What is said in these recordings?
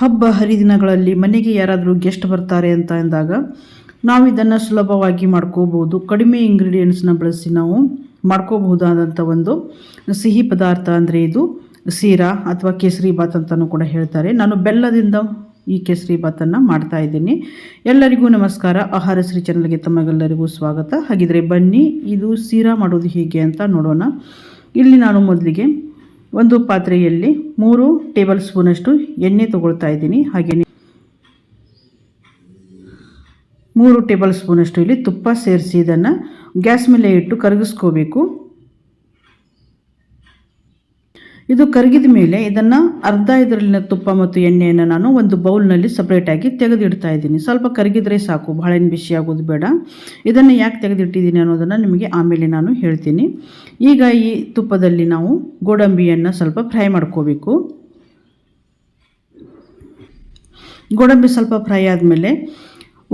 ಹಬ್ಬ ಹರಿದಿನಗಳಲ್ಲಿ ಮನೆಗೆ ಯಾರಾದರೂ ಗೆಸ್ಟ್ ಬರ್ತಾರೆ ಅಂತ ಅಂದಾಗ ನಾವು ಇದನ್ನು ಸುಲಭವಾಗಿ ಮಾಡ್ಕೋಬೋದು. ಕಡಿಮೆ ಇಂಗ್ರೀಡಿಯೆಂಟ್ಸ್ನ ಬಳಸಿ ನಾವು ಮಾಡ್ಕೋಬಹುದಾದಂಥ ಒಂದು ಸಿಹಿ ಪದಾರ್ಥ ಅಂದರೆ ಇದು ಸೀರಾ ಅಥವಾ ಕೇಸರಿ ಬಾತ್ ಅಂತಲೂ ಕೂಡ ಹೇಳ್ತಾರೆ. ನಾನು ಬೆಲ್ಲದಿಂದ ಈ ಕೇಸರಿ ಬಾತನ್ನು ಮಾಡ್ತಾ ಇದ್ದೀನಿ. ಎಲ್ಲರಿಗೂ ನಮಸ್ಕಾರ. ಆಹಾರ ಶ್ರೀ ಚಾನಲ್ಗೆ ತಮಗೆಲ್ಲರಿಗೂ ಸ್ವಾಗತ. ಹಾಗಿದ್ರೆ ಬನ್ನಿ, ಇದು ಸೀರಾ ಮಾಡೋದು ಹೇಗೆ ಅಂತ ನೋಡೋಣ. ಇಲ್ಲಿ ನಾನು ಮೊದಲಿಗೆ ಒಂದು ಪಾತ್ರೆಯಲ್ಲಿ ಮೂರು ಟೇಬಲ್ ಸ್ಪೂನಷ್ಟು ಎಣ್ಣೆ ತಗೊಳ್ತಾ ಇದ್ದೀನಿ. ಹಾಗೆಯೇ ಮೂರು ಟೇಬಲ್ ಸ್ಪೂನಷ್ಟು ಇಲ್ಲಿ ತುಪ್ಪ ಸೇರಿಸಿ ಇದನ್ನು ಗ್ಯಾಸ್ ಮೇಲೆ ಇಟ್ಟು ಕರಗಿಸ್ಕೋಬೇಕು. ಇದು ಕರಗಿದ ಮೇಲೆ ಇದನ್ನು ಅರ್ಧ ಇದರಲ್ಲಿನ ತುಪ್ಪ ಮತ್ತು ಎಣ್ಣೆಯನ್ನು ನಾನು ಒಂದು ಬೌಲ್ನಲ್ಲಿ ಸಪ್ರೇಟಾಗಿ ತೆಗೆದಿಡ್ತಾ ಇದ್ದೀನಿ. ಸ್ವಲ್ಪ ಕರಗಿದ್ರೆ ಸಾಕು ಭಾಳೇನು ಬಿಸಿ ಆಗೋದು ಬೇಡ. ಇದನ್ನು ಯಾಕೆ ತೆಗೆದಿಟ್ಟಿದ್ದೀನಿ ಅನ್ನೋದನ್ನು ನಿಮಗೆ ಆಮೇಲೆ ನಾನು ಹೇಳ್ತೀನಿ. ಈಗ ಈ ತುಪ್ಪದಲ್ಲಿ ನಾವು ಗೋಡಂಬಿಯನ್ನು ಸ್ವಲ್ಪ ಫ್ರೈ ಮಾಡ್ಕೋಬೇಕು. ಗೋಡಂಬಿ ಸ್ವಲ್ಪ ಫ್ರೈ ಆದಮೇಲೆ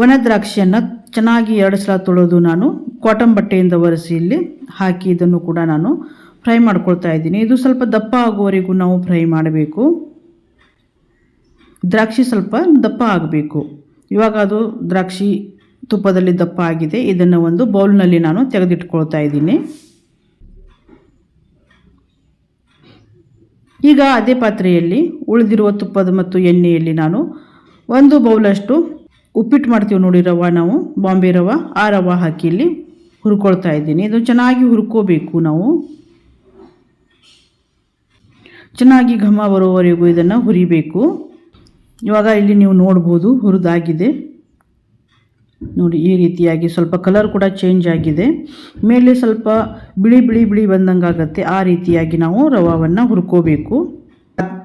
ಒಣ ದ್ರಾಕ್ಷಿಯನ್ನು ಚೆನ್ನಾಗಿ ಎರಡು ಸಲ ತೊಳೆದು ನಾನು ಕಾಟನ್ ಬಟ್ಟೆಯಿಂದ ಒರೆಸಿ ಇಲ್ಲಿ ಹಾಕಿ ಇದನ್ನು ಕೂಡ ನಾನು ಫ್ರೈ ಮಾಡ್ಕೊಳ್ತಾ ಇದ್ದೀನಿ. ಇದು ಸ್ವಲ್ಪ ದಪ್ಪ ಆಗುವವರೆಗೂ ನಾವು ಫ್ರೈ ಮಾಡಬೇಕು. ದ್ರಾಕ್ಷಿ ಸ್ವಲ್ಪ ದಪ್ಪ ಆಗಬೇಕು. ಇವಾಗ ಅದು ದ್ರಾಕ್ಷಿ ತುಪ್ಪದಲ್ಲಿ ದಪ್ಪ ಆಗಿದೆ. ಇದನ್ನು ಒಂದು ಬೌಲ್ನಲ್ಲಿ ನಾನು ತೆಗೆದಿಟ್ಕೊಳ್ತಾ ಇದ್ದೀನಿ. ಈಗ ಅದೇ ಪಾತ್ರೆಯಲ್ಲಿ ಉಳಿದಿರುವ ತುಪ್ಪದ ಮತ್ತು ಎಣ್ಣೆಯಲ್ಲಿ ನಾನು ಒಂದು ಬೌಲಷ್ಟು ಉಪ್ಪಿಟ್ಟು ಮಾಡ್ತೀವಿ ನೋಡಿ ರವ ನಾವು, ಬಾಂಬೆ ರವೆ. ಆ ರವ ಹಾಕಿ ಇಲ್ಲಿ ಹುರ್ಕೊಳ್ತಾ ಇದ್ದೀನಿ. ಇದು ಚೆನ್ನಾಗಿ ಹುರ್ಕೋಬೇಕು ನಾವು. ಚೆನ್ನಾಗಿ ಘಮ ಬರೋವರೆಗೂ ಇದನ್ನು ಹುರಿಬೇಕು. ಇವಾಗ ಇಲ್ಲಿ ನೀವು ನೋಡ್ಬೋದು ಹುರಿದಾಗಿದೆ. ನೋಡಿ, ಈ ರೀತಿಯಾಗಿ ಸ್ವಲ್ಪ ಕಲರ್ ಕೂಡ ಚೇಂಜ್ ಆಗಿದೆ. ಮೇಲೆ ಸ್ವಲ್ಪ ಬಿಳಿ ಬಿಳಿ ಬಿಳಿ ಬಂದಂಗೆ ಆಗುತ್ತೆ. ಆ ರೀತಿಯಾಗಿ ನಾವು ರವಾವನ್ನು ಹುರ್ಕೋಬೇಕು.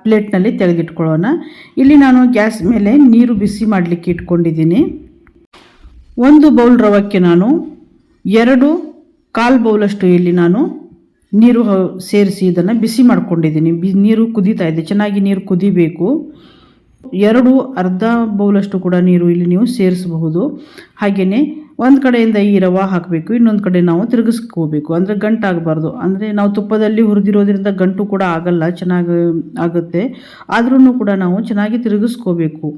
ಪ್ಲೇಟ್ನಲ್ಲಿ ತೆಗೆದಿಟ್ಕೊಳ್ಳೋಣ. ಇಲ್ಲಿ ನಾನು ಗ್ಯಾಸ್ ಮೇಲೆ ನೀರು ಬಿಸಿ ಮಾಡಲಿಕ್ಕೆ ಇಟ್ಕೊಂಡಿದ್ದೀನಿ. ಒಂದು ಬೌಲ್ ರವಕ್ಕೆ ನಾನು ಎರಡು ಕಾಲು ಬೌಲಷ್ಟು ಇಲ್ಲಿ ನಾನು ನೀರು ಸೇರಿಸಿ ಇದನ್ನು ಬಿಸಿ ಮಾಡ್ಕೊಂಡಿದ್ದೀನಿ. ಬಿ ನೀರು ಕುದೀತಾ ಇದೆ. ಚೆನ್ನಾಗಿ ನೀರು ಕುದಿಬೇಕು. ಎರಡು ಅರ್ಧ ಬೌಲಷ್ಟು ಕೂಡ ನೀರು ಇಲ್ಲಿ ನೀವು ಸೇರಿಸಬಹುದು. ಹಾಗೆಯೇ ಒಂದು ಕಡೆಯಿಂದ ಈ ರವೆ ಹಾಕಬೇಕು. ಇನ್ನೊಂದು ಕಡೆ ನಾವು ತಿರುಗಿಸ್ಕೋಬೇಕು. ಅಂದರೆ ಗಂಟಾಗಬಾರ್ದು ಅಂದರೆ ನಾವು ತುಪ್ಪದಲ್ಲಿ ಹುರಿದಿರೋದ್ರಿಂದ ಗಂಟು ಕೂಡ ಆಗಲ್ಲ. ಚೆನ್ನಾಗಿ ಆಗುತ್ತೆ. ಆದ್ರೂ ಕೂಡ ನಾವು ಚೆನ್ನಾಗಿ ತಿರುಗಿಸ್ಕೋಬೇಕು.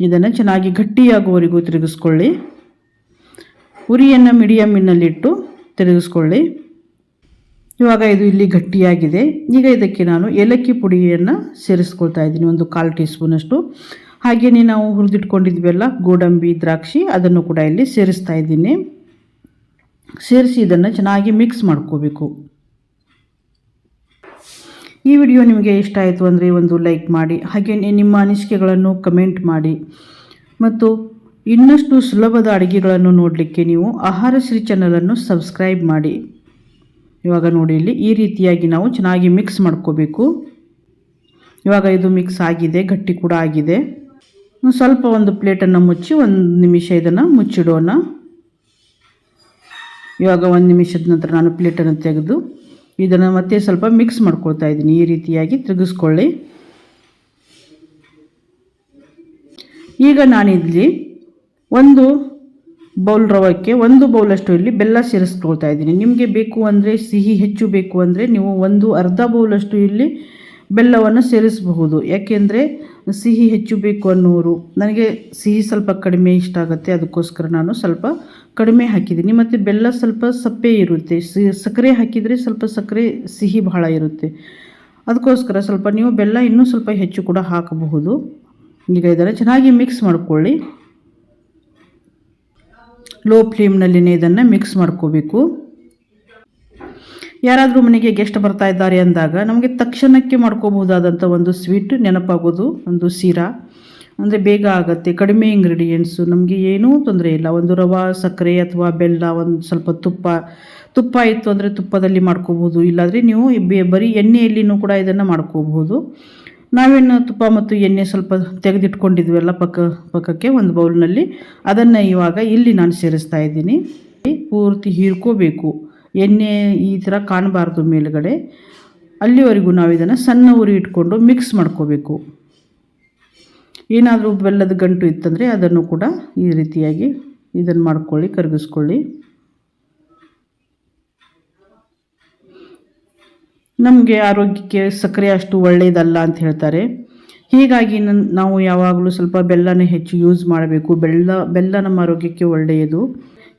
ಇದನ್ನು ಚೆನ್ನಾಗಿ ಗಟ್ಟಿಯಾಗುವವರೆಗೂ ತಿರುಗಿಸ್ಕೊಳ್ಳಿ. ಉರಿಯನ್ನು ಮೀಡಿಯಮ್ಮಿನಲ್ಲಿಟ್ಟು ತಿರುಗಿಸ್ಕೊಳ್ಳಿ. ಇವಾಗ ಇದು ಇಲ್ಲಿ ಗಟ್ಟಿಯಾಗಿದೆ. ಈಗ ಇದಕ್ಕೆ ನಾನು ಏಲಕ್ಕಿ ಪುಡಿಯನ್ನು ಸೇರಿಸ್ಕೊಳ್ತಾ ಇದ್ದೀನಿ. ಒಂದು ಕಾಲು ಟೀ ಸ್ಪೂನಷ್ಟು ಹಾಗೆಯೇ ನಾವು ಹುರಿದಿಟ್ಕೊಂಡಿದ್ವಲ್ಲ, ಗೋಡಂಬಿ, ದ್ರಾಕ್ಷಿ, ಅದನ್ನು ಕೂಡ ಇಲ್ಲಿ ಸೇರಿಸ್ತಾ ಇದ್ದೀನಿ. ಸೇರಿಸಿ ಇದನ್ನು ಚೆನ್ನಾಗಿ ಮಿಕ್ಸ್ ಮಾಡ್ಕೋಬೇಕು. ಈ ವಿಡಿಯೋ ನಿಮಗೆ ಇಷ್ಟ ಆಯಿತು ಅಂದರೆ ಒಂದು ಲೈಕ್ ಮಾಡಿ ಹಾಗೆಯೇ ನಿಮ್ಮ ಅನಿಸಿಕೆಗಳನ್ನು ಕಮೆಂಟ್ ಮಾಡಿ. ಮತ್ತು ಇನ್ನಷ್ಟು ಸುಲಭದ ಅಡುಗೆಗಳನ್ನು ನೋಡಲಿಕ್ಕೆ ನೀವು ಆಹಾರ ಶ್ರೀ ಚಾನಲನ್ನು ಸಬ್ಸ್ಕ್ರೈಬ್ ಮಾಡಿ. ಇವಾಗ ನೋಡಿ ಇಲ್ಲಿ ಈ ರೀತಿಯಾಗಿ ನಾವು ಚೆನ್ನಾಗಿ ಮಿಕ್ಸ್ ಮಾಡ್ಕೋಬೇಕು. ಇವಾಗ ಇದು ಮಿಕ್ಸ್ ಆಗಿದೆ, ಗಟ್ಟಿ ಕೂಡ ಆಗಿದೆ. ಸ್ವಲ್ಪ ಒಂದು ಪ್ಲೇಟನ್ನು ಮುಚ್ಚಿ ಒಂದು ನಿಮಿಷ ಇದನ್ನು ಮುಚ್ಚಿಡೋಣ. ಇವಾಗ ಒಂದು ನಿಮಿಷದ ನಂತರ ನಾನು ಪ್ಲೇಟನ್ನು ತೆಗೆದು ಇದನ್ನು ಮತ್ತೆ ಸ್ವಲ್ಪ ಮಿಕ್ಸ್ ಮಾಡ್ಕೊಳ್ತಾ ಇದ್ದೀನಿ. ಈ ರೀತಿಯಾಗಿ ತಿರುಗಿಸ್ಕೊಳ್ಳಿ ಈಗ ನಾನಿಲ್ಲಿ ಒಂದು ಬೌಲ್ ರವಕ್ಕೆ ಒಂದು ಬೌಲಷ್ಟು ಇಲ್ಲಿ ಬೆಲ್ಲ ಸೇರಿಸ್ಕೊಳ್ತಾ ಇದ್ದೀನಿ. ನಿಮಗೆ ಬೇಕು ಅಂದರೆ ಸಿಹಿ, ಹೆಚ್ಚು ಬೇಕು ಅಂದರೆ ನೀವು ಒಂದು ಅರ್ಧ ಬೌಲಷ್ಟು ಇಲ್ಲಿ ಬೆಲ್ಲವನ್ನು ಸೇರಿಸಬಹುದು. ಯಾಕೆಂದರೆ ಸಿಹಿ, ಹೆಚ್ಚು ಬೇಕು ಅನ್ನೋರು, ನನಗೆ ಸಿಹಿ ಸ್ವಲ್ಪ ಕಡಿಮೆ ಇಷ್ಟ ಆಗುತ್ತೆ, ಅದಕ್ಕೋಸ್ಕರ ನಾನು ಸ್ವಲ್ಪ ಕಡಿಮೆ ಹಾಕಿದ್ದೀನಿ. ಮತ್ತು ಬೆಲ್ಲ ಸ್ವಲ್ಪ ಸಪ್ಪೆ ಇರುತ್ತೆ. ಸಕ್ಕರೆ ಹಾಕಿದರೆ ಸ್ವಲ್ಪ ಸಕ್ಕರೆ, ಸಿಹಿ ಬಹಳ ಇರುತ್ತೆ. ಅದಕ್ಕೋಸ್ಕರ ಸ್ವಲ್ಪ ನೀವು ಬೆಲ್ಲ ಇನ್ನೂ ಸ್ವಲ್ಪ ಹೆಚ್ಚು ಕೂಡ ಹಾಕಬಹುದು. ಈಗ ಇದನ್ನು ಚೆನ್ನಾಗಿ ಮಿಕ್ಸ್ ಮಾಡ್ಕೊಳ್ಳಿ. ಲೋ ಫ್ಲೇಮ್ನಲ್ಲಿನೇ ಇದನ್ನು ಮಿಕ್ಸ್ ಮಾಡ್ಕೋಬೇಕು. ಯಾರಾದರೂ ಮನೆಗೆ ಗೆಸ್ಟ್ ಬರ್ತಾ ಇದ್ದಾರೆ ಅಂದಾಗ ನಮಗೆ ತಕ್ಷಣಕ್ಕೆ ಮಾಡ್ಕೋಬಹುದಾದಂಥ ಒಂದು ಸ್ವೀಟ್ ನೆನಪಾಗೋದು, ಒಂದು ಸೀರಾ ಅಂದರೆ ಬೇಗ ಆಗುತ್ತೆ, ಕಡಿಮೆ ಇಂಗ್ರೀಡಿಯೆಂಟ್ಸು ನಮಗೆ ಏನೂ ತೊಂದರೆ ಇಲ್ಲ. ಒಂದು ರವೆ, ಸಕ್ಕರೆ ಅಥವಾ ಬೆಲ್ಲ, ಒಂದು ಸ್ವಲ್ಪ ತುಪ್ಪ. ತುಪ್ಪ ಇತ್ತು ಅಂದರೆ ತುಪ್ಪದಲ್ಲಿ ಮಾಡ್ಕೋಬೋದು ಇಲ್ಲಾಂದರೆ ನೀವು ಬರೀ ಎಣ್ಣೆಯಲ್ಲಿನೂ ಕೂಡ ಇದನ್ನು ಮಾಡ್ಕೋಬಹುದು. ನಾವೇನು ತುಪ್ಪ ಮತ್ತು ಎಣ್ಣೆ ಸ್ವಲ್ಪ ತೆಗೆದಿಟ್ಕೊಂಡಿದ್ವಲ್ಲ ಪಕ್ಕ, ಪಕ್ಕಕ್ಕೆ ಒಂದು ಬೌಲ್ನಲ್ಲಿ. ಅದನ್ನು ಇವಾಗ ಇಲ್ಲಿ ನಾನು ಸೇರಿಸ್ತಾ ಇದ್ದೀನಿ. ಪೂರ್ತಿ ಹೀರ್ಕೋಬೇಕು. ಎಣ್ಣೆ ಈ ಥರ ಕಾಣಬಾರ್ದು ಮೇಲುಗಡೆ. ಅಲ್ಲಿವರೆಗೂ ನಾವು ಇದನ್ನು ಸಣ್ಣ ಉರಿ ಇಟ್ಕೊಂಡು ಮಿಕ್ಸ್ ಮಾಡ್ಕೋಬೇಕು. ಏನಾದರೂ ಬೆಲ್ಲದ ಗಂಟು ಇತ್ತಂದರೆ ಅದನ್ನು ಕೂಡ ಈ ರೀತಿಯಾಗಿ ಇದನ್ನು ಮಾಡ್ಕೊಳ್ಳಿ, ಕರಗಿಸ್ಕೊಳ್ಳಿ. ನಮಗೆ ಆರೋಗ್ಯಕ್ಕೆ ಸಕ್ಕರೆ ಅಷ್ಟು ಒಳ್ಳೆಯದಲ್ಲ ಅಂತ ಹೇಳ್ತಾರೆ. ಹೀಗಾಗಿ ನಾವು ಯಾವಾಗಲೂ ಸ್ವಲ್ಪ ಬೆಲ್ಲನ ಹೆಚ್ಚು ಯೂಸ್ ಮಾಡಬೇಕು. ಬೆಲ್ಲ ಬೆಲ್ಲ ನಮ್ಮ ಆರೋಗ್ಯಕ್ಕೆ ಒಳ್ಳೆಯದು.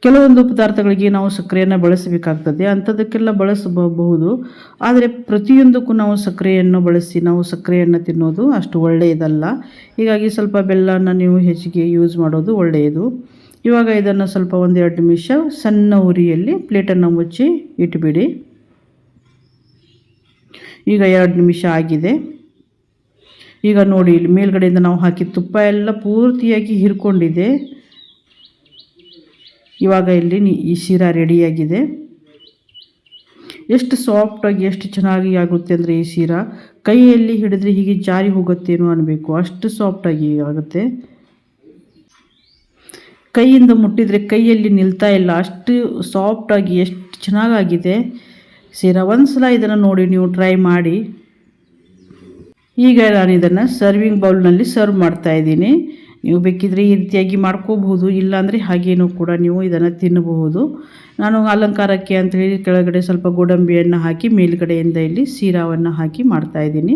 ಕೆಲವೊಂದು ಪದಾರ್ಥಗಳಿಗೆ ನಾವು ಸಕ್ಕರೆಯನ್ನು ಬಳಸಬೇಕಾಗ್ತದೆ. ಅಂಥದಕ್ಕೆಲ್ಲ ಬಳಸಬಹುದು. ಆದರೆ ಪ್ರತಿಯೊಂದಕ್ಕೂ ನಾವು ಸಕ್ಕರೆಯನ್ನು ಬಳಸಿ, ನಾವು ಸಕ್ಕರೆಯನ್ನು ತಿನ್ನೋದು ಅಷ್ಟು ಒಳ್ಳೆಯದಲ್ಲ. ಹೀಗಾಗಿ ಸ್ವಲ್ಪ ಬೆಲ್ಲನ ನೀವು ಹೆಚ್ಚಿಗೆ ಯೂಸ್ ಮಾಡೋದು ಒಳ್ಳೆಯದು. ಇವಾಗ ಇದನ್ನು ಸ್ವಲ್ಪ ಒಂದೆರಡು ನಿಮಿಷ ಸಣ್ಣ ಉರಿಯಲ್ಲಿ ಪ್ಲೇಟನ್ನು ಮುಚ್ಚಿ ಇಟ್ಬಿಡಿ. ಈಗ ಎರಡು ನಿಮಿಷ ಆಗಿದೆ. ಈಗ ನೋಡಿ, ಇಲ್ಲಿ ಮೇಲ್ಗಡೆಯಿಂದ ನಾವು ಹಾಕಿ ತುಪ್ಪ ಎಲ್ಲ ಪೂರ್ತಿಯಾಗಿ ಹಿರ್ಕೊಂಡಿದೆ. ಇವಾಗ ಇಲ್ಲಿ ಈ ಶಿರಾ ರೆಡಿಯಾಗಿದೆ. ಎಷ್ಟು ಸಾಫ್ಟಾಗಿ ಎಷ್ಟು ಚೆನ್ನಾಗಿ ಆಗುತ್ತೆ ಅಂದರೆ ಈ ಶಿರಾ. ಕೈಯಲ್ಲಿ ಹಿಡಿದ್ರೆ ಹೀಗೆ ಜಾರಿ ಹೋಗುತ್ತೇನೋ ಅನ್ನಬೇಕು ಅಷ್ಟು ಸಾಫ್ಟಾಗಿ ಆಗುತ್ತೆ. ಕೈಯಿಂದ ಮುಟ್ಟಿದರೆ ಕೈಯಲ್ಲಿ ನಿಲ್ತಾ ಇಲ್ಲ. ಅಷ್ಟು ಸಾಫ್ಟಾಗಿ ಎಷ್ಟು ಚೆನ್ನಾಗಾಗಿದೆ. ಶಿರಾ ಒಂದು ಸಲ ಇದನ್ನು ನೋಡಿ ನೀವು ಟ್ರೈ ಮಾಡಿ. ಈಗ ನಾನು ಇದನ್ನು ಸರ್ವಿಂಗ್ ಬೌಲ್ನಲ್ಲಿ ಸರ್ವ್ ಮಾಡ್ತಾ ಇದ್ದೀನಿ. ನೀವು ಬೇಕಿದ್ರೆ ಈ ರೀತಿಯಾಗಿ ಮಾಡ್ಕೋಬಹುದು, ಇಲ್ಲಾಂದರೆ ಹಾಗೇನೂ ಕೂಡ ನೀವು ಇದನ್ನು ತಿನ್ನಬಹುದು. ನಾನು ಅಲಂಕಾರಕ್ಕೆ ಅಂತ ಹೇಳಿ ಕೆಳಗಡೆ ಸ್ವಲ್ಪ ಗೋಡಂಬಿಯನ್ನು ಹಾಕಿ, ಮೇಲುಗಡೆಯಿಂದ ಇಲ್ಲಿ ಸೀರಾವನ್ನು ಹಾಕಿ ಮಾಡ್ತಾ ಇದ್ದೀನಿ.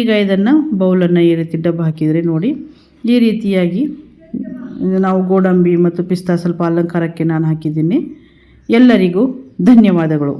ಈಗ ಇದನ್ನು ಬೌಲನ್ನು ಈ ರೀತಿ ಡಬ್ಬ ಹಾಕಿದರೆ ನೋಡಿ, ಈ ರೀತಿಯಾಗಿ ನಾವು ಗೋಡಂಬಿ ಮತ್ತು ಪಿಸ್ತಾ ಸ್ವಲ್ಪ ಅಲಂಕಾರಕ್ಕೆ ನಾನು ಹಾಕಿದ್ದೀನಿ. ಎಲ್ಲರಿಗೂ ಧನ್ಯವಾದಗಳು.